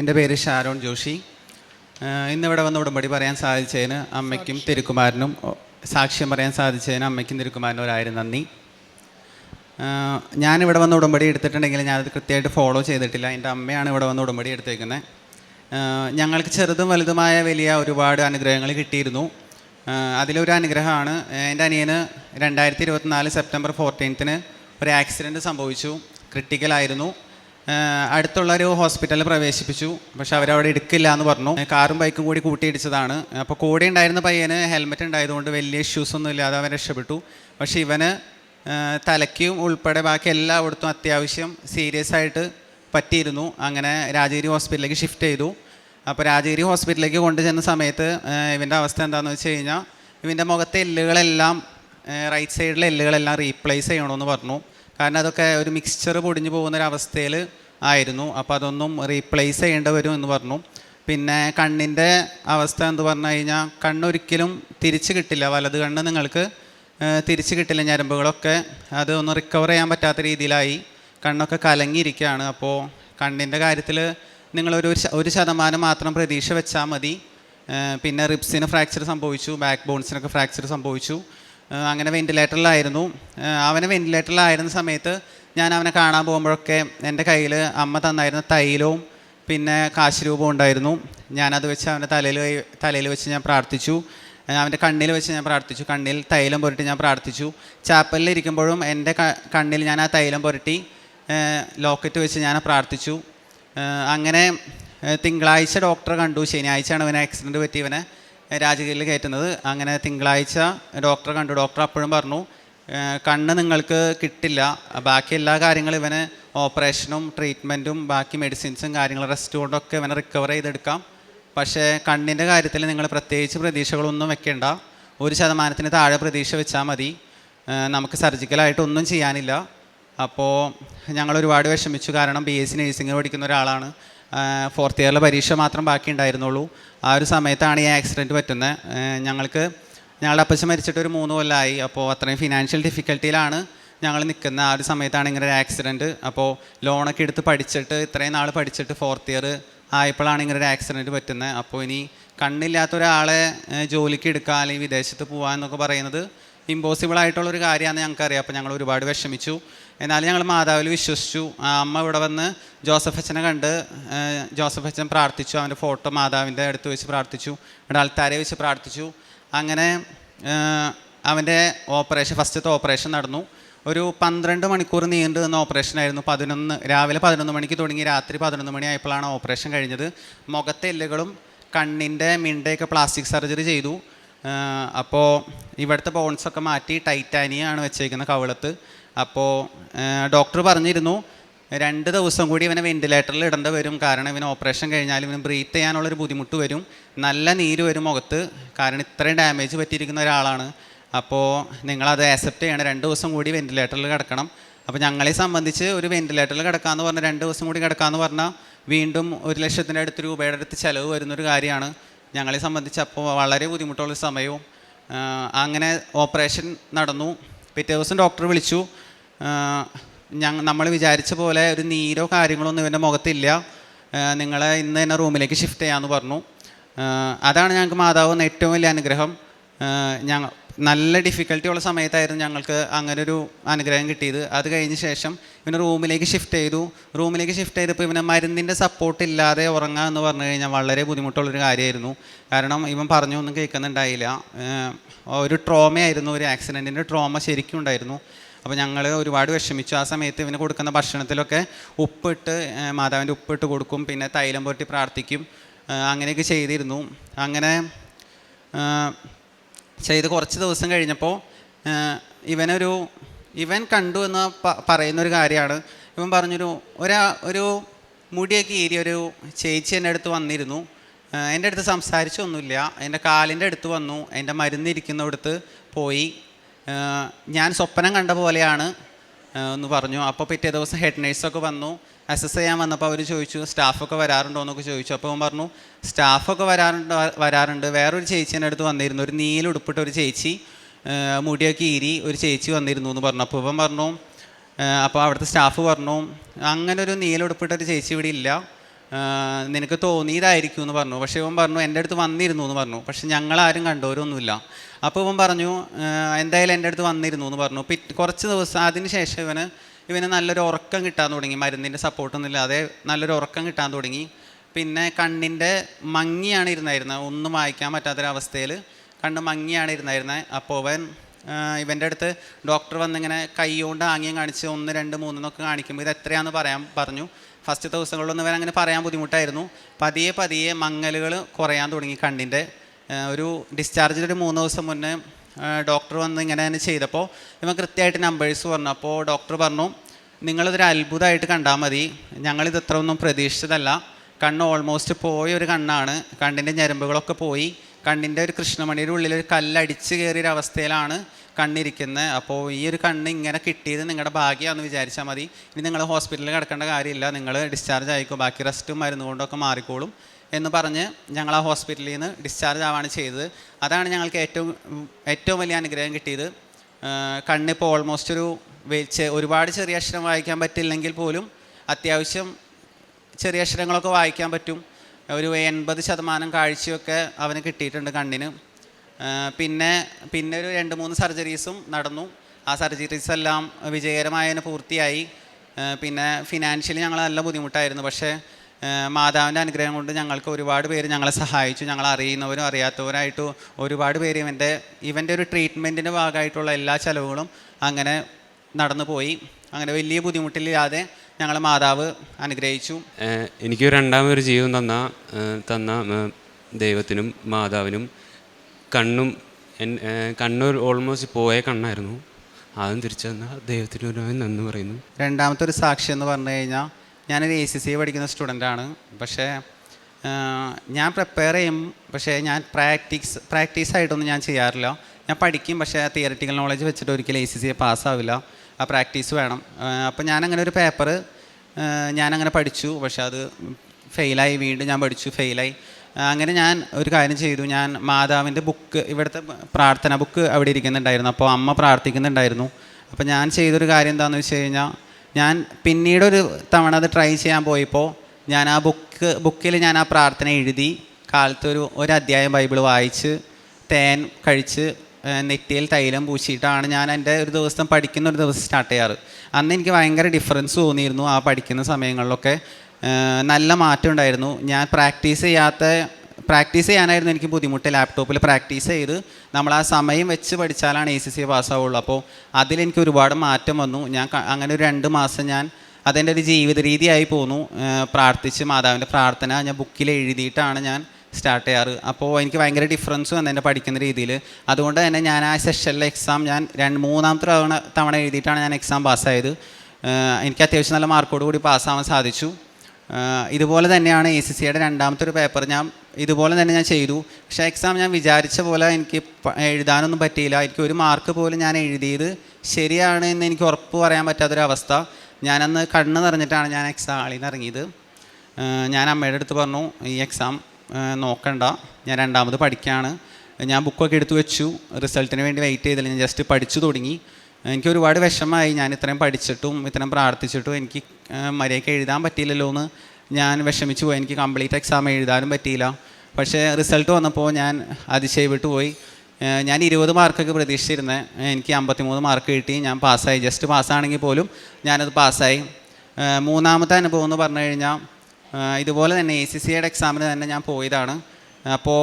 എന്റെ പേര് ഷാരോൺ ജോഷി. ഇന്നിവിടെ വന്ന് ഉടമ്പടി പറയാൻ സാധിച്ചതിന് അമ്മയ്ക്കും തിരുക്കുമാരനും സാക്ഷ്യം പറയാൻ സാധിച്ചതിന് അമ്മയ്ക്കും തിരുക്കുമാരനും ഒരായിരം നന്ദി. ഞാനിവിടെ വന്ന് ഉടമ്പടി എടുത്തിട്ടുണ്ടെങ്കിൽ ഞാനത് കൃത്യമായിട്ട് ഫോളോ ചെയ്തിട്ടില്ല. എന്റെ അമ്മയാണ് ഇവിടെ വന്ന് ഉടമ്പടി എടുത്തേക്കുന്നത് ഞങ്ങൾക്ക് ചെറുതും വലുതുമായ വലിയ ഒരുപാട് അനുഗ്രഹങ്ങൾ കിട്ടിയിരുന്നു. അതിലൊരു അനുഗ്രഹമാണ് എന്റെ അനിയന് രണ്ടായിരത്തി ഇരുപത്തിനാല് സെപ്റ്റംബർ ഫോർട്ടീൻത്തിന് ഒരു ആക്സിഡന്റ് സംഭവിച്ചു. ക്രിട്ടിക്കലായിരുന്നു അടുത്തുള്ള ഒരു ഹോസ്പിറ്റലിൽ പ്രവേശിപ്പിച്ചു. പക്ഷെ അവരവിടെ എടുക്കില്ല എന്ന് പറഞ്ഞു. കാറും ബൈക്കും കൂടി കൂട്ടിയിടിച്ചതാണ്. അപ്പോൾ കൂടെ ഉണ്ടായിരുന്ന പയ്യന് ഹെൽമെറ്റ് ഉണ്ടായതുകൊണ്ട് വലിയ ഇഷ്യൂസ് ഒന്നും ഇല്ലാതെ അവൻ രക്ഷപ്പെട്ടു. പക്ഷേ ഇവന് തലയ്ക്കും ഉൾപ്പെടെ ബാക്കി എല്ലായിടത്തും അത്യാവശ്യം സീരിയസ് ആയിട്ട് പറ്റിയിരുന്നു. അങ്ങനെ രാജഗിരി ഹോസ്പിറ്റലിലേക്ക് ഷിഫ്റ്റ് ചെയ്തു. അപ്പോൾ രാജഗിരി ഹോസ്പിറ്റലിലേക്ക് കൊണ്ടുചെന്ന സമയത്ത് ഇവന്റെ അവസ്ഥ എന്താണെന്ന് വെച്ച് കഴിഞ്ഞാൽ ഇവന്റെ മുഖത്തെ എല്ലുകളെല്ലാം റൈറ്റ് സൈഡിലെ എല്ലുകളെല്ലാം റീപ്ലേസ് ചെയ്യണമെന്ന് പറഞ്ഞു. കാരണം അതൊക്കെ ഒരു മിക്സ്ചർ പൊടിഞ്ഞു പോകുന്നൊരവസ്ഥയിൽ ആയിരുന്നു. അപ്പോൾ അതൊന്നും റീപ്ലേസ് ചെയ്യേണ്ടി വരും എന്ന് പറഞ്ഞു. പിന്നെ കണ്ണിന്റെ അവസ്ഥ എന്ന് പറഞ്ഞു കഴിഞ്ഞാൽ കണ്ണൊരിക്കലും തിരിച്ച് കിട്ടില്ല. വലത് കണ്ണ് നിങ്ങൾക്ക് തിരിച്ചു കിട്ടില്ല. ഞരമ്പുകളൊക്കെ അത് ഒന്ന് റിക്കവർ ചെയ്യാൻ പറ്റാത്ത രീതിയിലായി. കണ്ണൊക്കെ കലങ്ങിയിരിക്കുകയാണ്. അപ്പോൾ കണ്ണിന്റെ കാര്യത്തിൽ നിങ്ങളൊരു ഒരു ശതമാനം മാത്രം പ്രതീക്ഷ വെച്ചാൽ മതി. പിന്നെ റിബ്സിന് ഫ്രാക്ചർ സംഭവിച്ചു. ബാക്ക് ബോൺസിനൊക്കെ ഫ്രാക്ചർ സംഭവിച്ചു. അങ്ങനെ വെന്റിലേറ്ററിലായിരുന്നു അവന് വെന്റിലേറ്ററിലായിരുന്ന സമയത്ത് ഞാൻ അവനെ കാണാൻ പോകുമ്പോഴൊക്കെ എന്റെ കയ്യിൽ അമ്മ തന്നായിരുന്ന തൈലവും പിന്നെ കാശ് രൂപവും ഉണ്ടായിരുന്നു. ഞാനത് വെച്ച് അവന്റെ തലയിൽ തലയിൽ വെച്ച് ഞാൻ പ്രാർത്ഥിച്ചു. അവന്റെ കണ്ണിൽ വെച്ച് ഞാൻ പ്രാർത്ഥിച്ചു. കണ്ണിൽ തൈലം പുരട്ടി ഞാൻ പ്രാർത്ഥിച്ചു. ചാപ്പലിൽ ഇരിക്കുമ്പോഴും എന്റെ കണ്ണിൽ ഞാൻ ആ തൈലം പുരട്ടി ലോക്കറ്റ് വെച്ച് ഞാൻ പ്രാർത്ഥിച്ചു. അങ്ങനെ തിങ്കളാഴ്ച ഡോക്ടറെ കണ്ടു. ശനിയാഴ്ചയാണ് ഇവനെ ആക്സിഡന്റ് പറ്റി ഇവനെ. രാജഗിരിയിൽ കയറ്റുന്നത്. അങ്ങനെ തിങ്കളാഴ്ച ഡോക്ടറെ കണ്ടു. ഡോക്ടർ അപ്പോഴും പറഞ്ഞു കണ്ണ് നിങ്ങൾക്ക് കിട്ടില്ല. ബാക്കി എല്ലാ കാര്യങ്ങളും ഇവന് ഓപ്പറേഷനും ട്രീറ്റ്മെന്റും ബാക്കി മെഡിസിൻസും കാര്യങ്ങളും റെസ്റ്റ് കൊണ്ടൊക്കെ ഇവനെ റിക്കവർ ചെയ്തെടുക്കാം. പക്ഷേ കണ്ണിന്റെ കാര്യത്തിൽ നിങ്ങൾ പ്രത്യേകിച്ച് പ്രതീക്ഷകളൊന്നും വെക്കേണ്ട. ഒരു ശതമാനത്തിന് താഴെ പ്രതീക്ഷ വെച്ചാൽ മതി. നമുക്ക് സർജിക്കലായിട്ടൊന്നും ചെയ്യാനില്ല. അപ്പോൾ ഞങ്ങൾ ഒരുപാട് വിഷമിച്ചു. കാരണം ബി എസ് സി നഴ്സിംഗ് പഠിക്കുന്ന ഒരാളാണ്. ഫോർത്ത് ഇയറിലെ പരീക്ഷ മാത്രം ബാക്കി ഉണ്ടായിരുന്നുള്ളൂ ആ ഒരു സമയത്താണ് ഈ ആക്സിഡന്റ് പറ്റുന്നത് ഞങ്ങൾക്ക് ഞങ്ങളുടെ അപ്പച്ച മരിച്ചിട്ട് ഒരു മൂന്ന് കൊല്ലമായി അപ്പോൾ അത്രയും ഫിനാൻഷ്യൽ ഡിഫിക്കൽട്ടിയിലാണ് ഞങ്ങൾ നിൽക്കുന്ന. ആ ഒരു സമയത്താണ് ഇങ്ങനെ ഒരു ആക്സിഡന്റ് അപ്പോൾ ലോണൊക്കെ എടുത്ത് പഠിച്ചിട്ട് ഇത്രയും നാൾ പഠിച്ചിട്ട് ഫോർത്ത് ഇയർ ആയപ്പോഴാണ് ഇങ്ങനെ ഒരു ആക്സിഡന്റ് പറ്റുന്നത് അപ്പോൾ ഇനി കണ്ണില്ലാത്ത ഒരാളെ ജോലിക്ക് എടുക്കുക അല്ലെങ്കിൽ വിദേശത്ത് പോകുക എന്നൊക്കെ പറയുന്നത് ഇമ്പോസിബിൾ ആയിട്ടുള്ളൊരു കാര്യമാണെന്ന് ഞങ്ങൾക്കറിയാം. അപ്പോൾ ഞങ്ങൾ ഒരുപാട് വിഷമിച്ചു. എന്നാലും ഞങ്ങൾ മാതാവിൽ വിശ്വസിച്ചു. ആ അമ്മ ഇവിടെ വന്ന് ജോസഫ് അച്ഛനെ കണ്ട് ജോസഫ് അച്ഛൻ പ്രാർത്ഥിച്ചു. അവന്റെ ഫോട്ടോ മാതാവിന്റെ അടുത്ത് വെച്ച് പ്രാർത്ഥിച്ചു. ഇവിടെ ആൾത്താരെ വെച്ച് പ്രാർത്ഥിച്ചു. അങ്ങനെ അവന്റെ ഓപ്പറേഷൻ ഫസ്റ്റത്തെ ഓപ്പറേഷൻ നടന്നു. ഒരു പന്ത്രണ്ട് മണിക്കൂർ നീണ്ടു നിന്ന ഓപ്പറേഷൻ ആയിരുന്നു. പതിനൊന്ന് രാവിലെ പതിനൊന്ന് മണിക്ക് തുടങ്ങി. രാത്രി പതിനൊന്ന് മണി ആയപ്പോഴാണ് ഓപ്പറേഷൻ കഴിഞ്ഞത്. മുഖത്തെ എല്ലുകളും കണ്ണിന്റെ മിണ്ടയൊക്കെ പ്ലാസ്റ്റിക് സർജറി ചെയ്തു. അപ്പോൾ ഇവിടുത്തെ ബോൺസൊക്കെ മാറ്റി ടൈറ്റാനിയാണ് വെച്ചേക്കുന്നത് കവിളത്ത്. അപ്പോൾ ഡോക്ടർ പറഞ്ഞിരുന്നു രണ്ട് ദിവസം കൂടി ഇവനെ വെന്റിലേറ്ററിൽ ഇടേണ്ട വരും. കാരണം ഇവന് ഓപ്പറേഷൻ കഴിഞ്ഞാൽ ഇവന് ബ്രീത്ത് ചെയ്യാനുള്ളൊരു ബുദ്ധിമുട്ട് വരും. നല്ല നീര് വരും മുഖത്ത്. കാരണം ഇത്രയും ഡാമേജ് പറ്റിയിരിക്കുന്ന ഒരാളാണ്. അപ്പോൾ നിങ്ങളത് ആക്സെപ്റ്റ് ചെയ്യണം. രണ്ട് ദിവസം കൂടി വെന്റിലേറ്ററിൽ കിടക്കണം. അപ്പോൾ ഞങ്ങളെ സംബന്ധിച്ച് ഒരു വെന്റിലേറ്ററിൽ കിടക്കാമെന്ന് പറഞ്ഞാൽ രണ്ട് ദിവസം കൂടി കിടക്കാമെന്ന് പറഞ്ഞാൽ വീണ്ടും ഒരു ലക്ഷത്തിന്റെ അടുത്ത് രൂപയുടെ അടുത്ത് ചിലവ് വരുന്നൊരു കാര്യമാണ്. ഞങ്ങളെ സംബന്ധിച്ച് അപ്പോൾ വളരെ ബുദ്ധിമുട്ടുള്ള സമയവും അങ്ങനെ ഓപ്പറേഷൻ നടന്നു. പിറ്റേ ദിവസം ഡോക്ടർ വിളിച്ചു. ഞങ്ങൾ നമ്മൾ വിചാരിച്ച പോലെ ഒരു നീരോ കാര്യങ്ങളോ ഒന്നും ഇവന്റെ മുഖത്തില്ല നിങ്ങളെ ഇന്ന് തന്നെ റൂമിലേക്ക് ഷിഫ്റ്റ് ചെയ്യാമെന്ന് പറഞ്ഞു. അതാണ് ഞങ്ങൾക്ക് മാതാവ് ഏറ്റവും വലിയ അനുഗ്രഹം. ഞങ്ങൾ നല്ല ഡിഫിക്കൽട്ടി ഉള്ള സമയത്തായിരുന്നു ഞങ്ങൾക്ക് അങ്ങനെ ഒരു അനുഗ്രഹം കിട്ടിയത്. അത് കഴിഞ്ഞ ശേഷം ഇവനെ റൂമിലേക്ക് ഷിഫ്റ്റ് ചെയ്തു. റൂമിലേക്ക് ഷിഫ്റ്റ് ചെയ്തപ്പോൾ ഇവനെ മരുന്നിന്റെ സപ്പോർട്ട് ഇല്ലാതെ ഉറങ്ങുക എന്ന് പറഞ്ഞു കഴിഞ്ഞാൽ വളരെ ബുദ്ധിമുട്ടുള്ളൊരു കാര്യമായിരുന്നു. കാരണം ഇവൻ പറഞ്ഞു ഒന്നും കേൾക്കുന്നുണ്ടായില്ല ഒരു ട്രോമയായിരുന്നു ഒരു ആക്സിഡന്റിന്റെ ട്രോമ ശരിക്കും ഉണ്ടായിരുന്നു. അപ്പോൾ ഞങ്ങൾ ഒരുപാട് വിഷമിച്ചു. ആ സമയത്ത് ഇവന് കൊടുക്കുന്ന ഭക്ഷണത്തിലൊക്കെ ഉപ്പിട്ട് മാതാവിന്റെ ഉപ്പിട്ട് കൊടുക്കും. പിന്നെ തൈലം പൊട്ടി പ്രാർത്ഥിക്കും. അങ്ങനെയൊക്കെ ചെയ്തിരുന്നു. അങ്ങനെ ചെയ്ത് കുറച്ച് ദിവസം കഴിഞ്ഞപ്പോൾ ഇവനൊരു ഇവൻ കണ്ടു എന്ന് പറയുന്നൊരു കാര്യമാണ്. ഇവൻ പറഞ്ഞൊരു ഒരാ ഒരു മുടിയൊക്കെ ഏരിയ ഒരു ചേച്ചി എന്റെ അടുത്ത് വന്നിരുന്നു. എന്റെ അടുത്ത് സംസാരിച്ചൊന്നുമില്ല. എന്റെ കാലിന്റെ അടുത്ത് വന്നു. എന്റെ മരുന്നിരിക്കുന്നിടത്ത് പോയി. ഞാൻ സ്വപ്നം കണ്ട പോലെയാണ് എന്ന് പറഞ്ഞു. അപ്പോൾ പിറ്റേ ദിവസം ഹെഡ് നേഴ്സൊക്കെ വന്നു. അസസ് ചെയ്യാൻ വന്നപ്പോൾ അവർ ചോദിച്ചു സ്റ്റാഫൊക്കെ വരാറുണ്ടോ? എന്നൊക്കെ ചോദിച്ചു. അപ്പോൾ അവൻ പറഞ്ഞു സ്റ്റാഫൊക്കെ വരാറുണ്ട് വരാറുണ്ട്. വേറൊരു ചേച്ചീന്റെ അടുത്ത് വന്നിരുന്നു. ഒരു നീല ഉടുപ്പിട്ട് ഒരു ചേച്ചി മുടിയൊക്കെ ഈരി ഒരു ചേച്ചി വന്നിരുന്നു എന്ന് പറഞ്ഞു. അപ്പോൾ ഇവൻ പറഞ്ഞു അപ്പോൾ അവിടുത്തെ സ്റ്റാഫ് പറഞ്ഞു അങ്ങനെ ഒരു നീലുടുപ്പിട്ട ഒരു ചേച്ചി ഇവിടെ ഇല്ല. നിനക്ക് തോന്നിയതായിരിക്കും എന്ന് പറഞ്ഞു. പക്ഷേ ഇവൻ പറഞ്ഞു എന്റെ അടുത്ത് വന്നിരുന്നു എന്ന് പറഞ്ഞു. പക്ഷെ ഞങ്ങളാരും കണ്ടവരൊന്നുമില്ല അപ്പോൾ ഇവൻ പറഞ്ഞു എന്തായാലും എന്റെ അടുത്ത് വന്നിരുന്നു എന്ന് പറഞ്ഞു. പിറ്റ് കുറച്ച് ദിവസം അതിന് ശേഷം ഇവന് ഇവന് നല്ലൊരു ഉറക്കം കിട്ടാൻ തുടങ്ങി. മരുന്നിന്റെ സപ്പോർട്ടൊന്നും ഇല്ലാതെ നല്ലൊരു ഉറക്കം കിട്ടാൻ തുടങ്ങി. പിന്നെ കണ്ണിന്റെ മങ്ങിയാണ് ഇരുന്നായിരുന്നത്. ഒന്നും വായിക്കാൻ പറ്റാത്തൊരവസ്ഥയിൽ കണ്ണ് മങ്ങിയാണ് ഇരുന്നായിരുന്നത്. അപ്പോൾ അവൻ ഇവന്റെ അടുത്ത് ഡോക്ടർ വന്നിങ്ങനെ കൈ കൊണ്ട് ആംഗ്യം കാണിച്ച് ഒന്ന് രണ്ട് മൂന്ന് എന്നൊക്കെ കാണിക്കുമ്പോൾ ഇത് എത്രയാണെന്ന് പറയാൻ പറഞ്ഞു. ഫസ്റ്റ് ദിവസങ്ങളിലൊന്നും വരെ അങ്ങനെ പറയാൻ ബുദ്ധിമുട്ടായിരുന്നു. പതിയെ പതിയെ മങ്ങലുകൾ കുറയാൻ തുടങ്ങി കണ്ണിന്റെ. ഒരു ഡിസ്ചാർജിൽ ഒരു മൂന്ന് ദിവസം മുന്നേ ഡോക്ടർ വന്ന് ഇങ്ങനെ തന്നെ ചെയ്തപ്പോൾ ഇവൻ കൃത്യമായിട്ട് നമ്പേഴ്സ് പറഞ്ഞു. അപ്പോൾ ഡോക്ടർ പറഞ്ഞു നിങ്ങളിതൊരു അത്ഭുതമായിട്ട് കണ്ടാൽ മതി. ഞങ്ങളിത് ഇത്ര ഒന്നും പ്രതീക്ഷിച്ചതല്ല. കണ്ണ് ഓൾമോസ്റ്റ് പോയ ഒരു കണ്ണാണ്. കണ്ണിന്റെ ഞരമ്പുകളൊക്കെ പോയി. കണ്ണിന്റെ ഒരു കൃഷ്ണമണിയുടെ ഉള്ളിൽ ഒരു കല്ലടിച്ച് കയറിയൊരു അവസ്ഥയിലാണ് കണ്ണിരിക്കുന്നത് അപ്പോൾ ഈ ഒരു കണ്ണ് ഇങ്ങനെ കിട്ടിയത് നിങ്ങളുടെ ഭാഗ്യമാണെന്ന് വിചാരിച്ചാൽ മതി. ഇനി നിങ്ങൾ ഹോസ്പിറ്റലിൽ കിടക്കേണ്ട കാര്യമില്ല. നിങ്ങൾ ഡിസ്ചാർജ് ആയിക്കോ. ബാക്കി റെസ്റ്റും മരുന്ന് കൊണ്ടൊക്കെ മാറിക്കോളും എന്ന് പറഞ്ഞ് ഞങ്ങൾ ആ ഹോസ്പിറ്റലിൽ നിന്ന് ഡിസ്ചാർജ് ആവാണ് ചെയ്തത്. അതാണ് ഞങ്ങൾക്ക് ഏറ്റവും ഏറ്റവും വലിയ അനുഗ്രഹം കിട്ടിയത്. കണ്ണിപ്പോൾ ഓൾമോസ്റ്റ് ഒരു ഒരുപാട് ചെറിയ അക്ഷരം വായിക്കാൻ പറ്റില്ലെങ്കിൽ പോലും അത്യാവശ്യം ചെറിയ അക്ഷരങ്ങളൊക്കെ വായിക്കാൻ പറ്റും. ഒരു എൺപത് ശതമാനം കാഴ്ചയൊക്കെ അവന് കിട്ടിയിട്ടുണ്ട് കണ്ണിന്. പിന്നെ പിന്നെ ഒരു രണ്ട് മൂന്ന് സർജറീസും നടന്നു. ആ സർജറീസ് എല്ലാം വിജയകരമായതിന് പൂർത്തിയായി. പിന്നെ ഫിനാൻഷ്യലി ഞങ്ങൾ നല്ല ബുദ്ധിമുട്ടായിരുന്നു. പക്ഷേ മാതാവിന്റെ അനുഗ്രഹം കൊണ്ട് ഞങ്ങൾക്ക് ഒരുപാട് പേര് ഞങ്ങളെ സഹായിച്ചു. ഞങ്ങൾ അറിയുന്നവരും അറിയാത്തവരായിട്ട് ഒരുപാട് പേര് ഇവന്റെ ഇവന്റെ ഒരു ട്രീറ്റ്മെന്റിന്റെ ഭാഗമായിട്ടുള്ള എല്ലാ ചിലവുകളും അങ്ങനെ നടന്നു പോയി അങ്ങനെ വലിയ ബുദ്ധിമുട്ടില്ലാതെ ഞങ്ങളെ മാതാവ് അനുഗ്രഹിച്ചു. എനിക്ക് രണ്ടാമതൊരു ജീവൻ തന്ന തന്ന ദൈവത്തിനും മാതാവിനും കണ്ണും കണ്ണൂർ ഓൾമോസ്റ്റ് പോയ കണ്ണായിരുന്നു. അതും തിരിച്ചു തന്ന ദൈവത്തിന് ഒരു നന്ദി പറയുന്നു. രണ്ടാമത്തെ ഒരു സാക്ഷി എന്ന് പറഞ്ഞു കഴിഞ്ഞാൽ ഞാനൊരു എ സി സി പഠിക്കുന്ന സ്റ്റുഡന്റാണ് പക്ഷേ ഞാൻ പ്രിപ്പയർ ചെയ്യും പക്ഷേ ഞാൻ പ്രാക്ടീസ് പ്രാക്ടീസ് ആയിട്ടൊന്നും ഞാൻ ചെയ്യാറില്ല. ഞാൻ പഠിക്കും പക്ഷേ തിയററ്റിക്കൽ നോളജ് വെച്ചിട്ട് ഒരിക്കലും എ സി സി പാസ്സാവില്ല ആ പ്രാക്ടീസ് വേണം. അപ്പോൾ ഞാനങ്ങനെ ഒരു പേപ്പർ ഞാനങ്ങനെ പഠിച്ചു. പക്ഷേ അത് ഫെയിലായി വീണ്ടും ഞാൻ പഠിച്ചു ഫെയിലായി അങ്ങനെ ഞാൻ ഒരു കാര്യം ചെയ്തു. ഞാൻ മാതാവിന്റെ ബുക്ക് ഇവിടുത്തെ പ്രാർത്ഥന ബുക്ക് അവിടെ ഇരിക്കുന്നുണ്ടായിരുന്നു. അപ്പോൾ അമ്മ പ്രാർത്ഥിക്കുന്നുണ്ടായിരുന്നു. അപ്പോൾ ഞാൻ ചെയ്തൊരു കാര്യം എന്താണെന്ന് വെച്ച് കഴിഞ്ഞാൽ ഞാൻ പിന്നീടൊരു തവണ അത് ട്രൈ ചെയ്യാൻ പോയപ്പോൾ ഞാൻ ആ ബുക്ക് ബുക്കിൽ ഞാൻ ആ പ്രാർത്ഥന എഴുതി കാലത്തൊരു ഒരു അധ്യായം ബൈബിൾ വായിച്ച് തേൻ കഴിച്ച് നെറ്റിയിൽ തൈലം പൂശിയിട്ടാണ് ഞാൻ എന്റെ ഒരു ദിവസം പഠിക്കുന്ന ഒരു ദിവസം സ്റ്റാർട്ട് ചെയ്യാറ്. അന്ന് എനിക്ക് ഭയങ്കര ഡിഫറൻസ് തോന്നിയിരുന്നു ആ പഠിക്കുന്ന സമയങ്ങളിലൊക്കെ. നല്ല മാറ്റം ഉണ്ടായിരുന്നു. ഞാൻ പ്രാക്ടീസ് ചെയ്യാത്ത പ്രാക്ടീസ് ചെയ്യാനായിരുന്നു എനിക്ക് ബുദ്ധിമുട്ട്. ലാപ്ടോപ്പിൽ പ്രാക്ടീസ് ചെയ്ത് നമ്മൾ ആ സമയം വെച്ച് പഠിച്ചാലാണ് എ സി സി പാസ്സാവുള്ളൂ. അപ്പോൾ അതിലെനിക്ക് ഒരുപാട് മാറ്റം വന്നു. ഞാൻ അങ്ങനെ ഒരു രണ്ട് മാസം ഞാൻ അതെന്റെ ഒരു ജീവിത രീതിയായി പോന്നു. പ്രാർത്ഥിച്ച് മാതാവിന്റെ പ്രാർത്ഥന ഞാൻ ബുക്കിൽ എഴുതിയിട്ടാണ് ഞാൻ സ്റ്റാർട്ട് ചെയ്യാറ്. അപ്പോൾ എനിക്ക് ഭയങ്കര ഡിഫറൻസ് വന്നു എന്റെ പഠിക്കുന്ന രീതിയിൽ. അതുകൊണ്ട് തന്നെ ഞാൻ ആ സെഷനിലെ എക്സാം ഞാൻ രണ്ട് മൂന്നാമത്തെ തവണ തവണ എഴുതിയിട്ടാണ് ഞാൻ എക്സാം പാസ്സായത് എനിക്ക് അത്യാവശ്യം നല്ല മാർക്കോട് കൂടി പാസ്സാവാൻ സാധിച്ചു. ഇതുപോലെ തന്നെയാണ് എ സി സിയുടെ രണ്ടാമത്തെ ഒരു പേപ്പർ ഞാൻ ഇതുപോലെ തന്നെ ഞാൻ ചെയ്തു. പക്ഷേ എക്സാം ഞാൻ വിചാരിച്ച പോലെ എനിക്ക് എഴുതാനൊന്നും പറ്റിയില്ല. എനിക്ക് ഒരു മാർക്ക് പോലും ഞാൻ എഴുതിയത് ശരിയാണ് എന്ന് എനിക്ക് ഉറപ്പ് പറയാൻ പറ്റാത്തൊരവസ്ഥ ഞാനന്ന് കണ്ണ് നിറഞ്ഞിട്ടാണ് ഞാൻ എക്സാം ആളിൽ നിന്ന് ഇറങ്ങിയത്. ഞാൻ അമ്മയുടെ അടുത്ത് പറഞ്ഞു ഈ എക്സാം നോക്കണ്ട. ഞാൻ രണ്ടാമത് പഠിക്കുകയാണ് ഞാൻ ബുക്കൊക്കെ എടുത്തു വെച്ചു. റിസൾട്ടിന് വേണ്ടി വെയിറ്റ് ചെയ്തില്ല. ഞാൻ ജസ്റ്റ് പഠിച്ചു തുടങ്ങി. എനിക്ക് ഒരുപാട് വിഷമമായി. ഞാൻ ഇത്രയും പഠിച്ചിട്ടും ഇത്രയും പ്രാർത്ഥിച്ചിട്ടും എനിക്ക് മര്യാദയ്ക്ക് എഴുതാൻ പറ്റിയില്ലല്ലോ എന്ന് ഞാൻ വിഷമിച്ചു പോയി. എനിക്ക് കംപ്ലീറ്റ് എക്സാം എഴുതാനും പറ്റിയില്ല. പക്ഷേ റിസൾട്ട് വന്നപ്പോൾ ഞാൻ അതിശയപ്പെട്ടു പോയി. ഞാൻ ഇരുപത് മാർക്കൊക്കെ പ്രതീക്ഷിച്ചിരുന്നത് എനിക്ക് അമ്പത്തിമൂന്ന് മാർക്ക് കിട്ടി. ഞാൻ പാസ്സായി. ജസ്റ്റ് പാസ്സാണെങ്കിൽ പോലും ഞാനത് പാസ്സായി. മൂന്നാമത്തെ അനുഭവം എന്ന് പറഞ്ഞു കഴിഞ്ഞാൽ ഇതുപോലെ തന്നെ എ സി സിയുടെ എക്സാമിന് തന്നെ ഞാൻ പോയതാണ്. അപ്പോൾ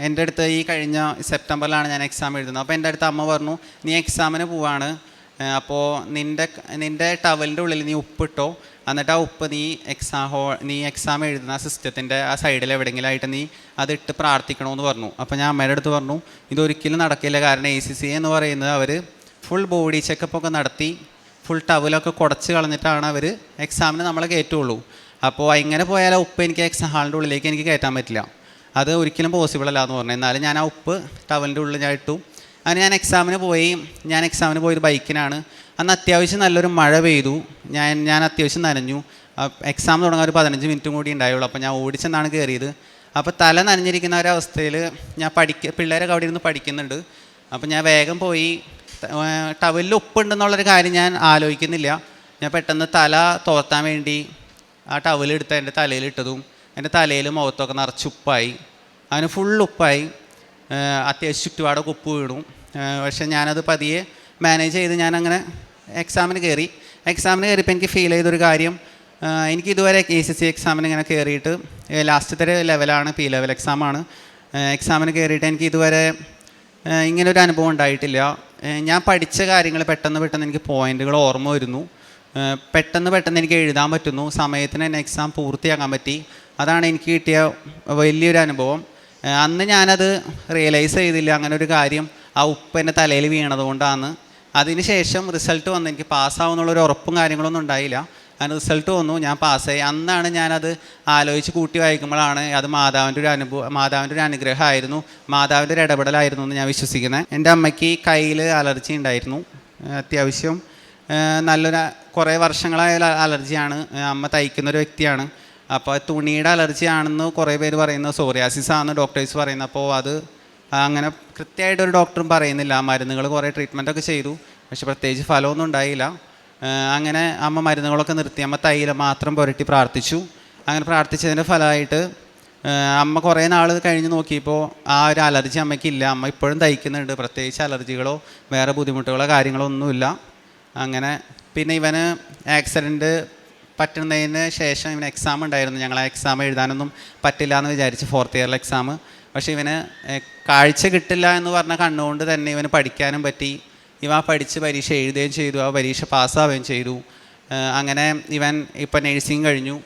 എന്റെ അടുത്ത് ഈ കഴിഞ്ഞ സെപ്റ്റംബറിലാണ് ഞാൻ എക്സാം എഴുതുന്നത്. അപ്പോൾ എന്റെ അടുത്ത് അമ്മ പറഞ്ഞു നീ എക്സാമിന് പോവാണ്. അപ്പോൾ നിന്റെ നിന്റെ ടവലിന്റെ ഉള്ളിൽ നീ ഉപ്പിട്ടോ എന്നിട്ട് ആ ഉപ്പ് നീ എക്സാം ഹോ നീ എക്സാം എഴുതുന്ന സിസ്റ്റത്തിന്റെ ആ സൈഡിൽ എവിടെയെങ്കിലും ആയിട്ട് നീ അതിട്ട് പ്രാർത്ഥിക്കണമെന്ന് പറഞ്ഞു. അപ്പോൾ ഞാൻ അമ്മയുടെ അടുത്ത് പറഞ്ഞു ഇതൊരിക്കലും നടക്കില്ല. കാരണം എ സി സി എന്ന് പറയുന്നത് അവർ ഫുൾ ബോഡി ചെക്കപ്പ് ഒക്കെ നടത്തി ഫുൾ ടവലൊക്കെ കുടച്ച് കളഞ്ഞിട്ടാണ് അവർ എക്സാമിന് നമ്മളെ കയറ്റുള്ളൂ. അപ്പോൾ ഇങ്ങനെ പോയാൽ ആ ഉപ്പ് എനിക്ക് എക്സാം ഹാളിന്റെ ഉള്ളിലേക്ക് എനിക്ക് കയറ്റാൻ പറ്റില്ല. അത് ഒരിക്കലും പോസിബിൾ അല്ല എന്ന് പറഞ്ഞു. എന്നാലും ഞാൻ ആ ഉപ്പ് ടവലിന്റെ ഉള്ളിൽ ഞാൻ ഇട്ടു അങ്ങനെ ഞാൻ എക്സാമിന് പോയി. ഞാൻ എക്സാമിന് പോയത് ബൈക്കിനാണ് അന്ന് അത്യാവശ്യം നല്ലൊരു മഴ പെയ്തു. ഞാൻ ഞാൻ അത്യാവശ്യം നനഞ്ഞു. എക്സാം തുടങ്ങാൻ ഒരു പതിനഞ്ച് മിനിറ്റും കൂടി ഉണ്ടായുള്ളൂ. അപ്പോൾ ഞാൻ ഓടിച്ചെന്നാണ് കയറിയത് അപ്പോൾ തല നനഞ്ഞിരിക്കുന്ന ഒരവസ്ഥയിൽ ഞാൻ പഠിക്ക പിള്ളേരൊക്കെ അവിടെ ഇരുന്ന് പഠിക്കുന്നുണ്ട്. അപ്പോൾ ഞാൻ വേഗം പോയി. ടവലിൽ ഉപ്പുണ്ടെന്നുള്ളൊരു കാര്യം ഞാൻ ആലോചിക്കുന്നില്ല. ഞാൻ പെട്ടെന്ന് തല തോർത്താൻ വേണ്ടി ആ ടവലെടുത്ത് എന്റെ തലയിലിട്ടതും എന്റെ തലയിൽ മുഖത്തൊക്കെ നിറച്ച് ഉപ്പായി. അങ്ങനെ ഫുൾ ഉപ്പായി. അത്യാവശ്യം ചുറ്റുപാടൊക്കെ ഉപ്പ് വീണു. പക്ഷെ ഞാനത് പതിയെ മാനേജ് ചെയ്ത് ഞാനങ്ങനെ എക്സാമിന് കയറി. എക്സാമിന് കയറിയപ്പോൾ എനിക്ക് ഫീൽ ചെയ്തൊരു കാര്യം എനിക്ക് ഇതുവരെ എ സി സി എക്സാമിന് ഇങ്ങനെ കയറിയിട്ട് ലാസ്റ്റത്തെ ലെവലാണ് പി ലെവൽ എക്സാമാണ് എക്സാമിന് കയറിയിട്ട് എനിക്ക് ഇതുവരെ ഇങ്ങനൊരു അനുഭവം ഉണ്ടായിട്ടില്ല. ഞാൻ പഠിച്ച കാര്യങ്ങൾ പെട്ടെന്ന് പെട്ടെന്ന് എനിക്ക് പോയിന്റുകൾ ഓർമ്മ വരുന്നു. പെട്ടെന്ന് പെട്ടെന്ന് എനിക്ക് എഴുതാൻ പറ്റുന്നു. സമയത്തിന് തന്നെ എക്സാം പൂർത്തിയാക്കാൻ പറ്റി. അതാണ് എനിക്ക് കിട്ടിയ വലിയൊരു അനുഭവം. അന്ന് ഞാനത് റിയലൈസ് ചെയ്തില്ല. അങ്ങനെ ഒരു കാര്യം ആ ഉപ്പ് എന്റെ തലയിൽ വീണതുകൊണ്ടാണ് അതിനുശേഷം റിസൾട്ട് വന്ന്. എനിക്ക് പാസ്സാവുന്നുള്ളൊരു ഉറപ്പും കാര്യങ്ങളൊന്നും ഉണ്ടായില്ല. അതിന് റിസൾട്ട് വന്നു. ഞാൻ പാസ്സായി അന്നാണ് ഞാനത് ആലോചിച്ച് കൂട്ടി വായിക്കുമ്പോഴാണ് അത് മാതാവിന്റെ ഒരു അനുഭവം മാതാവിന്റെ ഒരു അനുഗ്രഹമായിരുന്നു. മാതാവിന്റെ ഒരു ഇടപെടലായിരുന്നു എന്ന് ഞാൻ വിശ്വസിക്കുന്നത് എന്റെ അമ്മയ്ക്ക് കയ്യിൽ അലർജി ഉണ്ടായിരുന്നു. അത്യാവശ്യം നല്ലൊരു കുറേ വർഷങ്ങളായ അലർജിയാണ്. അമ്മ തയ്ക്കുന്ന ഒരു വ്യക്തിയാണ്. അപ്പോൾ തുണിയുടെ അലർജി ആണെന്ന് കുറേ പേര് പറയുന്നത് സോറിയാസിസ് ആണെന്ന് ഡോക്ടേഴ്സ് പറയുന്നത് അപ്പോൾ അത് അങ്ങനെ കൃത്യമായിട്ട് ഒരു ഡോക്ടറും പറയുന്നില്ല. മരുന്നുകൾ കുറേ ട്രീറ്റ്മെന്റൊക്കെ ചെയ്തു. പക്ഷെ പ്രത്യേകിച്ച് ഫലമൊന്നും ഉണ്ടായില്ല. അങ്ങനെ അമ്മ മരുന്നുകളൊക്കെ നിർത്തി. അമ്മ തൈല മാത്രം പുരട്ടി പ്രാർത്ഥിച്ചു. അങ്ങനെ പ്രാർത്ഥിച്ചതിന്റെ ഫലമായിട്ട് അമ്മ കുറേ നാൾ കഴിഞ്ഞ് നോക്കിയപ്പോൾ ആ ഒരു അലർജി അമ്മയ്ക്കില്ല. അമ്മ ഇപ്പോഴും തയ്ക്കുന്നുണ്ട് പ്രത്യേകിച്ച് അലർജികളോ വേറെ ബുദ്ധിമുട്ടുകളോ കാര്യങ്ങളോ ഒന്നുമില്ല. അങ്ങനെ പിന്നെ ഇവന് ആക്സിഡന്റ് പറ്റുന്നതിന് ശേഷം ഇവന് എക്സാം ഉണ്ടായിരുന്നു. ഞങ്ങൾ ആ എക്സാം എഴുതാനൊന്നും പറ്റില്ല എന്ന് വിചാരിച്ച് ഫോർത്ത് ഇയറിലെ എക്സാം പക്ഷേ ഇവന് കാഴ്ച കിട്ടില്ല എന്ന് പറഞ്ഞ കണ്ണുകൊണ്ട് തന്നെ ഇവന് പഠിക്കാനും പറ്റി. ഇവ പഠിച്ച് പരീക്ഷ എഴുതുകയും ചെയ്തു. ആ പരീക്ഷ പാസ്സാവുകയും ചെയ്തു. അങ്ങനെ ഇവൻ ഇപ്പം നഴ്സിംഗ് കഴിഞ്ഞു.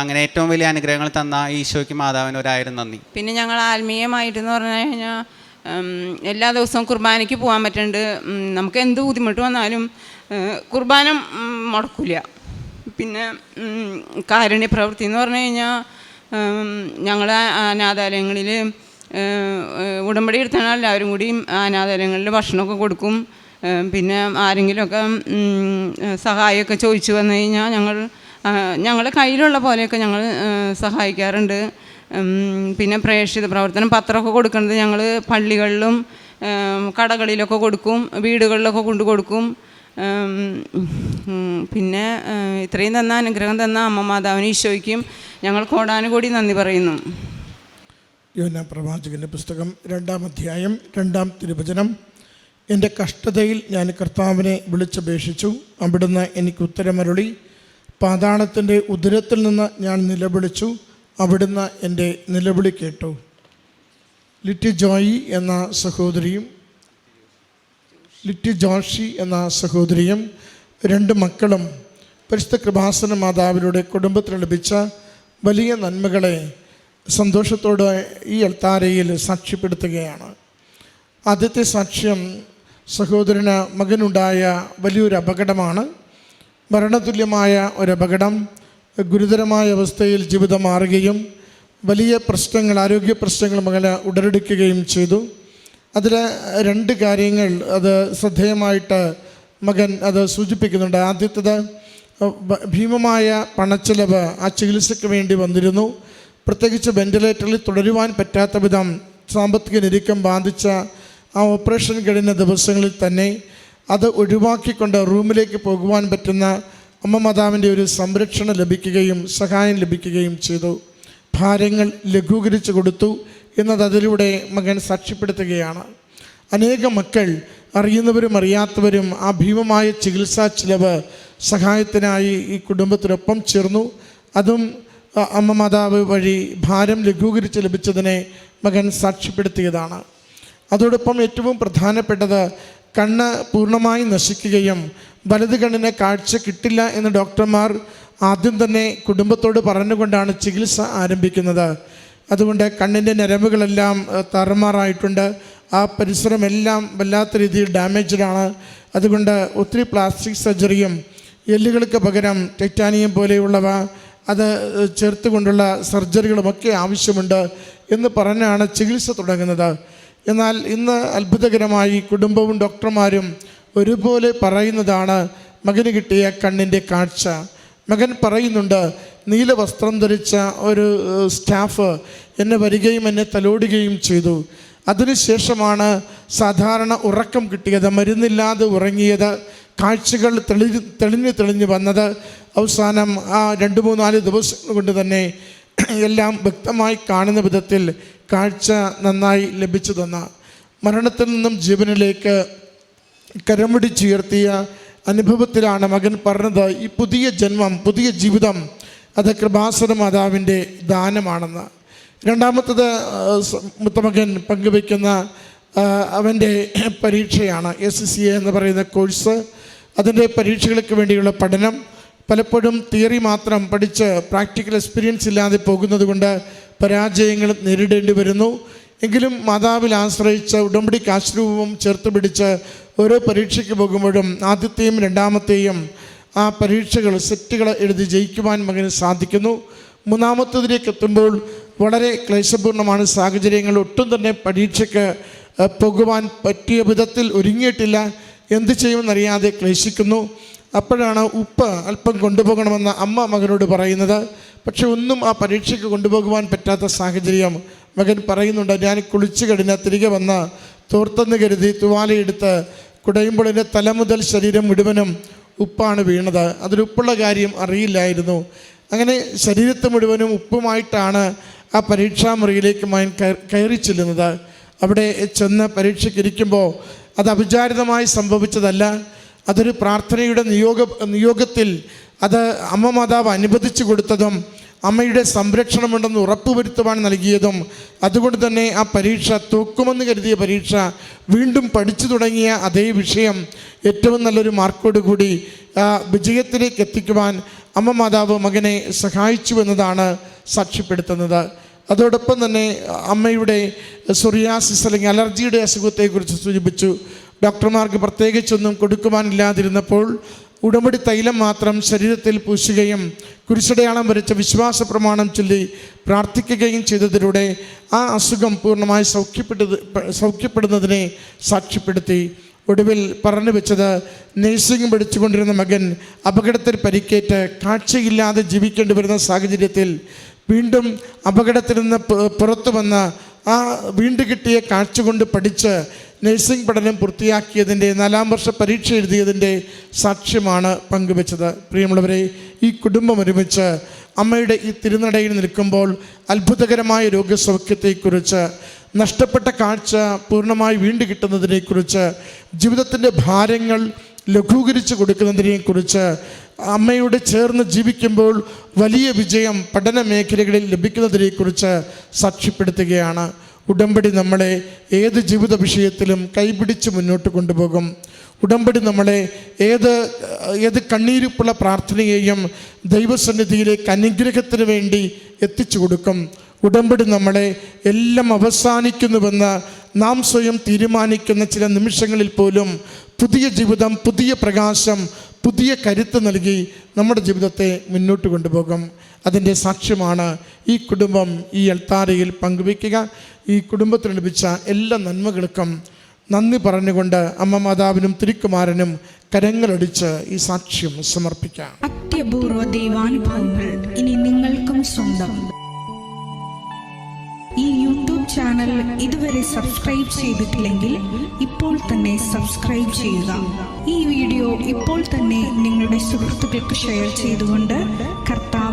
അങ്ങനെ ഏറ്റവും വലിയ അനുഗ്രഹങ്ങൾ തന്ന ഈശോയ്ക്ക് മാതാവിന് ഒരായിരം നന്ദി. പിന്നെ ഞങ്ങൾ ആത്മീയമായിട്ടെന്ന് പറഞ്ഞു കഴിഞ്ഞാൽ എല്ലാ ദിവസവും കുർബാനയ്ക്ക് പോകാൻ പറ്റുന്നുണ്ട് നമുക്ക് എന്ത് ബുദ്ധിമുട്ട് വന്നാലും കുർബാന മുടക്കില്ല പിന്നെ കാരുണ്യ പ്രവൃത്തി എന്ന് പറഞ്ഞു കഴിഞ്ഞാൽ ഞങ്ങളുടെ അനാഥാലയങ്ങളിൽ ഉടമ്പടി എടുത്താണ് എല്ലാവരും കൂടി അനാഥാലയങ്ങളിൽ ഭക്ഷണമൊക്കെ കൊടുക്കും. പിന്നെ ആരെങ്കിലുമൊക്കെ സഹായമൊക്കെ ചോദിച്ചു വന്നു കഴിഞ്ഞാൽ ഞങ്ങൾ ഞങ്ങളുടെ കയ്യിലുള്ള പോലെയൊക്കെ ഞങ്ങൾ സഹായിക്കാറുണ്ട്. പിന്നെ പ്രേക്ഷിത പ്രവർത്തനം പത്രമൊക്കെ കൊടുക്കുന്നത് ഞങ്ങൾ പള്ളികളിലും കടകളിലൊക്കെ കൊടുക്കും വീടുകളിലൊക്കെ കൊണ്ടു കൊടുക്കും. പിന്നെ ഇത്രയും തന്ന അനുഗ്രഹം തന്ന അമ്മ മാതാവിന് ഈശോയ്ക്കും ഞങ്ങൾ കോടാനുകൂടി നന്ദി പറയുന്നു. യോന പ്രവാചകന്റെ പുസ്തകം രണ്ടാം അധ്യായം രണ്ടാം തിരുവചനം. എന്റെ കഷ്ടതയിൽ ഞാൻ കർത്താവിനെ വിളിച്ചപേക്ഷിച്ചു. അവിടുന്ന് എനിക്ക് ഉത്തരമരുളി. പാതാളത്തിന്റെ ഉദരത്തിൽ നിന്ന് ഞാൻ നിലവിളിച്ചു. അവിടുന്ന് എന്റെ നിലവിളി കേട്ടു. ലിറ്റി ജോയി എന്ന സഹോദരിയും ലിറ്റി ജോഷി എന്ന സഹോദരിയും രണ്ട് മക്കളും പരിശുദ്ധ കൃപാസന മാതാവിലൂടെ കുടുംബത്തിന് ലഭിച്ച വലിയ നന്മകളെ സന്തോഷത്തോടെ ഈ അൾത്താരയിൽ സാക്ഷ്യപ്പെടുത്തുകയാണ്. ആദ്യത്തെ സാക്ഷ്യം സഹോദരന് മകനുണ്ടായ വലിയൊരു അപകടമാണ്. മരണതുല്യമായ ഒരു അപകടം ഗുരുതരമായ അവസ്ഥയിൽ ജീവിതം മാറുകയും വലിയ പ്രശ്നങ്ങൾ ആരോഗ്യ പ്രശ്നങ്ങൾ മകന് ഉടലെടുക്കുകയും ചെയ്തു. അതിൽ രണ്ട് കാര്യങ്ങൾ അത് ശ്രദ്ധേയമായിട്ട് മകൻ അത് സൂചിപ്പിക്കുന്നുണ്ട്. ആദ്യത്തേത് ഭീമമായ പണച്ചെലവ് ആ ചികിത്സയ്ക്ക് വേണ്ടി വന്നിരുന്നു. പ്രത്യേകിച്ച് വെന്റിലേറ്ററിൽ തുടരുവാൻ പറ്റാത്ത വിധം സാമ്പത്തിക ഞെരുക്കം ബാധിച്ച ആ ഓപ്പറേഷൻ കഴിഞ്ഞ ദിവസങ്ങളിൽ തന്നെ അത് ഒഴിവാക്കിക്കൊണ്ട് റൂമിലേക്ക് പോകുവാൻ പറ്റുന്ന അമ്മ മാതാവിന്റെ ഒരു സംരക്ഷണം ലഭിക്കുകയും സഹായം ലഭിക്കുകയും ചെയ്തു. ഭാരങ്ങൾ ലഘൂകരിച്ചു കൊടുത്തു. എന്നത് അതിലൂടെ മകൻ സാക്ഷ്യപ്പെടുത്തുകയാണ്. അനേക മക്കൾ അറിയുന്നവരും അറിയാത്തവരും ആ ഭീമമായ ചികിത്സാ ചിലവ് സഹായത്തിനായി ഈ കുടുംബത്തിനൊപ്പം ചേർന്നു. അതും അമ്മ മാതാവ് വഴി ഭാരം ലഘൂകരിച്ച് ലഭിച്ചതിനെ മകൻ സാക്ഷ്യപ്പെടുത്തിയതാണ്. അതോടൊപ്പം ഏറ്റവും പ്രധാനപ്പെട്ടത് കണ്ണ് പൂർണമായി നശിക്കുകയും വലത് കണ്ണിന് കാഴ്ച കിട്ടില്ല എന്ന് ഡോക്ടർമാർ ആദ്യം തന്നെ കുടുംബത്തോട് പറഞ്ഞുകൊണ്ടാണ് ചികിത്സ ആരംഭിക്കുന്നത്. അതുകൊണ്ട് കണ്ണിന്റെ ഞരമ്പുകളെല്ലാം ഏഹ്, താറുമാറായിട്ടുണ്ട്. ആ പരിസരമെല്ലാം വല്ലാത്ത രീതിയിൽ ഡാമേജ്ഡാണ്. അതുകൊണ്ട് ഒത്തിരി പ്ലാസ്റ്റിക് സർജറിയും എല്ലുകൾക്ക് പകരം ടൈറ്റാനിയം പോലെയുള്ളവ അത് ചേർത്ത് കൊണ്ടുള്ള സർജറികളുമൊക്കെ ആവശ്യമുണ്ട് എന്ന് പറഞ്ഞാണ് ചികിത്സ തുടങ്ങുന്നത്. എന്നാൽ ഇന്ന് അത്ഭുതകരമായി കുടുംബവും ഡോക്ടർമാരും ഒരുപോലെ പറയുന്നതാണ് മകന് കിട്ടിയ കണ്ണിന്റെ കാഴ്ച. മകൻ പറയുന്നുണ്ട് നീല വസ്ത്രം ധരിച്ച ഒരു സ്റ്റാഫ് എന്നെ വരികയും എന്നെ തലോടുകയും ചെയ്തു. അതിനുശേഷമാണ് സാധാരണ ഉറക്കം കിട്ടിയത് മരുന്നില്ലാതെ ഉറങ്ങിയത് കാഴ്ചകൾ തെളി തെളിഞ്ഞു തെളിഞ്ഞു വന്നത്. അവസാനം ആ രണ്ട് മൂന്നാൽ ദിവസങ്ങൾ കൊണ്ട് തന്നെ എല്ലാം വ്യക്തമായി കാണുന്ന വിധത്തിൽ കാഴ്ച നന്നായി ലഭിച്ചു തന്ന. മരണത്തിൽ നിന്നും ജീവനിലേക്ക് കരമുടിച്ചുയർത്തിയ അനുഭവത്തിലാണ് മകൻ പറഞ്ഞത് ഈ പുതിയ ജന്മം പുതിയ ജീവിതം അത് കൃപാസന മാതാവിന്റെ ദാനമാണെന്ന്. രണ്ടാമത്തത് മുത്തമകൻ പങ്കുവയ്ക്കുന്ന അവന്റെ പരീക്ഷയാണ് എസ് സി എ എന്ന് പറയുന്ന കോഴ്സ്. അതിന്റെ പരീക്ഷകൾക്ക് വേണ്ടിയുള്ള പഠനം. പലപ്പോഴും തിയറി മാത്രം പഠിച്ച് പ്രാക്ടിക്കൽ എക്സ്പീരിയൻസ് ഇല്ലാതെ പോകുന്നത് കൊണ്ട് പരാജയങ്ങൾ നേരിടേണ്ടി വരുന്നു. എങ്കിലും മാതാവിൽ ആശ്രയിച്ച് ഉടമ്പടി കാശ്രൂപവും ചേർത്ത് പിടിച്ച് ഓരോ പരീക്ഷയ്ക്ക് പോകുമ്പോഴും ആദ്യത്തെയും രണ്ടാമത്തെയും ആ പരീക്ഷകൾ സെറ്റുകൾ എഴുതി ജയിക്കുവാൻ മകന് സാധിക്കുന്നു. മൂന്നാമത്തതിലേക്ക് എത്തുമ്പോൾ വളരെ ക്ലേശപൂർണമാണ് സാഹചര്യങ്ങൾ ഒട്ടും തന്നെ പരീക്ഷയ്ക്ക് പോകുവാൻ പറ്റിയ വിധത്തിൽ ഒരുങ്ങിയിട്ടില്ല. എന്ത് ചെയ്യുമെന്നറിയാതെ ക്ലേശിക്കുന്നു. അപ്പോഴാണ് ഉപ്പ് അല്പം കൊണ്ടുപോകണമെന്ന് അമ്മ മകനോട് പറയുന്നത്. പക്ഷെ ഒന്നും ആ പരീക്ഷയ്ക്ക് കൊണ്ടുപോകുവാൻ പറ്റാത്ത സാഹചര്യം മകൻ പറയുന്നുണ്ട്. ഞാൻ കുളിച്ചു കഴിഞ്ഞാൽ തിരികെ വന്ന് തോർത്തെന്ന് കരുതി തുവാലയെടുത്ത് കുടയുമ്പോൾ എന്റെ തല മുതൽ ശരീരം മുഴുവനും ഉപ്പാണ് വീണത്. അതിലുപ്പുള്ള കാര്യം അറിയില്ലായിരുന്നു. അങ്ങനെ ശരീരത്തെ മുഴുവനും ഉപ്പുമായിട്ടാണ് ആ പരീക്ഷാമുറിയിലേക്ക് മകൻ കയ- കയറി ചെല്ലുന്നത്. അവിടെ ചെന്ന് പരീക്ഷയ്ക്കിരിക്കുമ്പോൾ അത് അവിചാരിതമായി സംഭവിച്ചതല്ല. അതൊരു പ്രാർത്ഥനയുടെ നിയോഗ നിയോഗത്തിൽ അത് അമ്മ മാതാവ് അനുവദിച്ചു കൊടുത്തതും അമ്മയുടെ സംരക്ഷണമുണ്ടെന്ന് ഉറപ്പുവരുത്തുവാൻ നൽകിയതും അതുകൊണ്ട് തന്നെ ആ പരീക്ഷ തൂക്കുമെന്ന് കരുതിയ പരീക്ഷ വീണ്ടും പഠിച്ചു തുടങ്ങിയ അതേ വിഷയം ഏറ്റവും നല്ലൊരു കൂടി വിജയത്തിലേക്ക് എത്തിക്കുവാൻ അമ്മ മാതാവ് മകനെ സഹായിച്ചു എന്നതാണ് സാക്ഷ്യപ്പെടുത്തുന്നത്. അതോടൊപ്പം തന്നെ അമ്മയുടെ സൊറിയാസിസ് അല്ലെങ്കിൽ അലർജിയുടെ അസുഖത്തെക്കുറിച്ച് സൂചിപ്പിച്ചു. ഡോക്ടർമാർക്ക് പ്രത്യേകിച്ചൊന്നും കൊടുക്കുവാനില്ലാതിരുന്നപ്പോൾ ഉടമ്പടി തൈലം മാത്രം ശരീരത്തിൽ പൂശുകയും കുരിശടയാളം വരച്ച വിശ്വാസ പ്രമാണം ചൊല്ലി പ്രാർത്ഥിക്കുകയും ചെയ്തതിലൂടെ ആ അസുഖം പൂർണമായി സൗഖ്യപ്പെട്ടത് സൗഖ്യപ്പെടുന്നതിനെ സാക്ഷ്യപ്പെടുത്തി. ഒടുവിൽ പറഞ്ഞു വെച്ചത് നഴ്സിംഗ് പഠിച്ചുകൊണ്ടിരുന്ന മകൻ അപകടത്തിൽ പരിക്കേറ്റ് കാഴ്ചയില്ലാതെ ജീവിക്കേണ്ടി വരുന്ന സാഹചര്യത്തിൽ വീണ്ടും അപകടത്തിൽ നിന്ന് പുറത്തു വന്ന ആ വീണ്ടും കിട്ടിയ കാഴ്ച കൊണ്ട് പഠിച്ച് നഴ്സിംഗ് പഠനം പൂർത്തിയാക്കിയതിന്റെ നാലാം വർഷ പരീക്ഷ എഴുതിയതിന്റെ സാക്ഷ്യമാണ് പങ്കുവെച്ചത്. പ്രിയമുള്ളവരെ ഈ കുടുംബം ഒരുമിച്ച് അമ്മയുടെ ഈ തിരുനടയിൽ നിൽക്കുമ്പോൾ അത്ഭുതകരമായ രോഗസൗഖ്യത്തെക്കുറിച്ച് നഷ്ടപ്പെട്ട കാഴ്ച പൂർണമായി വീണ്ടു കിട്ടുന്നതിനെക്കുറിച്ച് ജീവിതത്തിന്റെ ഭാരങ്ങൾ ലഘൂകരിച്ച് കൊടുക്കുന്നതിനെക്കുറിച്ച് അമ്മയോട് ചേർന്ന് ജീവിക്കുമ്പോൾ വലിയ വിജയം പഠന മേഖലകളിൽ ലഭിക്കുന്നതിനെക്കുറിച്ച് സാക്ഷ്യപ്പെടുത്തുകയാണ്. ഉടമ്പടി നമ്മളെ ഏത് ജീവിത വിഷയത്തിലും കൈപിടിച്ച് മുന്നോട്ട് കൊണ്ടുപോകും. ഉടമ്പടി നമ്മളെ ഏത് ഏത് കണ്ണീരുപ്പുള്ള പ്രാർത്ഥനയെയും ദൈവസന്നിധിയിലേക്ക് അനുഗ്രഹത്തിന് വേണ്ടി എത്തിച്ചു കൊടുക്കും. ഉടമ്പടി നമ്മളെ എല്ലാം അവസാനിക്കുന്നുവെന്ന് നാം സ്വയം തീരുമാനിക്കുന്ന ചില നിമിഷങ്ങളിൽ പോലും പുതിയ ജീവിതം പുതിയ പ്രകാശം പുതിയ കരുത്ത് നൽകി നമ്മുടെ ജീവിതത്തെ മുന്നോട്ട് കൊണ്ടുപോകും. അതിന്റെ സാക്ഷ്യമാണ് ഈ കുടുംബം ഈ എൽത്താരയിൽ പങ്കുവയ്ക്കുക. ഈ കുടുംബത്തിന് ലഭിച്ച എല്ലാ നന്മകൾക്കും നന്ദി പറഞ്ഞുകൊണ്ട് അമ്മ മാതാവിനും തിരുക്കുമാരനും കരങ്ങളടിച്ച് ഈ സാക്ഷ്യം സമർപ്പിക്കാം. അത്യപൂർവ ദൈവാനുഭവങ്ങൾ ഇനി നിങ്ങൾക്കും സ്വന്തം. ഈ യൂട്യൂബ് ചാനൽ ഇതുവരെ സബ്സ്ക്രൈബ് ചെയ്തിട്ടില്ലെങ്കിൽ ഇപ്പോൾ തന്നെ സബ്സ്ക്രൈബ് ചെയ്യുക. ഈ വീഡിയോ ഇപ്പോൾ തന്നെ നിങ്ങളുടെ സുഹൃത്തുക്കൾക്ക് ഷെയർ ചെയ്തുകൊണ്ട്